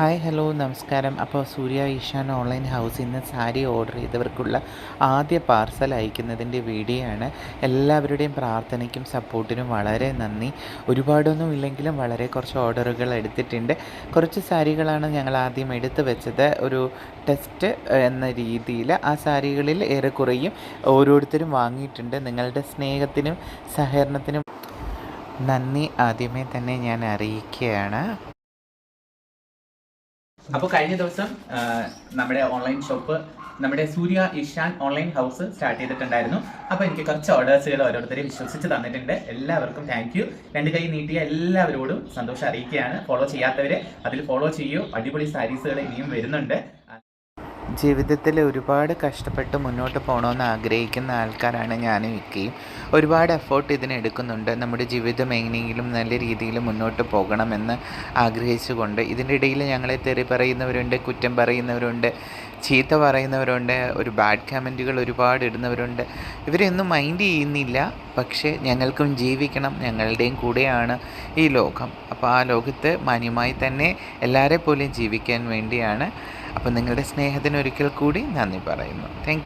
Hi hello നമസ്കാരം. അപ്പോൾ സൂര്യ Ishaan online ഹൗസിൽ നിന്ന് സാരി ഓർഡർ ചെയ്തവർക്കുള്ള ആദ്യ പാർസൽ അയക്കുന്നതിന്റെ വീഡിയോ ആണ് എല്ലാവരുടെയും പ്രാർത്ഥനയ്ക്കും സപ്പോർട്ടിനും വളരെ നന്ദി. ഒരുപാടൊന്നും ഇല്ലെങ്കിലും വളരെ കുറച്ച് ഓർഡറുകൾ എടുത്തിട്ടുണ്ട്. കുറച്ച് സാരികളാണ് ഞങ്ങൾ ആദ്യം എടുത്തു വെച്ചത്. ഒരു ടെസ്റ്റ് എന്ന രീതിയിൽ ആ സാരികളിൽ ഏറെക്കുറെയും ഓരോരുത്തരും വാങ്ങിയിട്ടുണ്ട്. നിങ്ങളുടെ സ്നേഹത്തിനും സഹകരണത്തിനും നന്ദി. ആദ്യമേ തന്നെ ഞാൻ അറിയിക്കുകയാണ്. അപ്പോൾ കഴിഞ്ഞ ദിവസം നമ്മുടെ ഓൺലൈൻ ഷോപ്പ് നമ്മുടെ Surya Ishan online house start ചെയ്തിട്ടുണ്ടായിരുന്നു. അപ്പോൾ എനിക്ക് കുറച്ച് ഓർഡേഴ്സുകൾ ഓരോരുത്തരെ വിശ്വസിച്ച് തന്നിട്ടുണ്ട്. എല്ലാവർക്കും താങ്ക് യു രണ്ട് കൈ നീട്ടിയ എല്ലാവരോടും സന്തോഷം അറിയിക്കുകയാണ്. ഫോളോ ചെയ്യാത്തവരെ അതിൽ ഫോളോ ചെയ്യൂ. അടിപൊളി സാരീസുകൾ ഇനിയും വരുന്നുണ്ട്. ജീവിതത്തിൽ ഒരുപാട് കഷ്ടപ്പെട്ട് മുന്നോട്ട് പോകണമെന്ന് ആഗ്രഹിക്കുന്ന ആൾക്കാരാണ് ഞാനും ഇക്കയും ഒരുപാട് എഫേർട്ട് ഇതിനെടുക്കുന്നുണ്ട്. നമ്മുടെ ജീവിതം എങ്ങനെയെങ്കിലും നല്ല രീതിയിൽ മുന്നോട്ട് പോകണമെന്ന് ആഗ്രഹിച്ചുകൊണ്ട് ഇതിന്റെ ഇടയിൽ ഞങ്ങളെ തെറി പറയുന്നവരുണ്ട് കുറ്റം പറയുന്നവരുണ്ട് ചീത്ത പറയുന്നവരുണ്ട് ഒരു ബാഡ് കമന്റുകൾ ഒരുപാട് ഇടുന്നവരുണ്ട്. ഇവരെയൊന്നും മൈൻഡ് ചെയ്യുന്നില്ല. പക്ഷേ ഞങ്ങൾക്കും ജീവിക്കണം. ഞങ്ങളുടെയും കൂടെയാണ് ഈ ലോകം. അപ്പോൾ ആ ലോകത്ത് മാന്യമായി തന്നെ എല്ലാവരെ പോലെയും ജീവിക്കാൻ വേണ്ടിയാണ് അപ്പോൾ നിങ്ങളുടെ സ്നേഹത്തിന് ഒരിക്കൽ കൂടി നന്ദി പറയുന്നു. താങ്ക്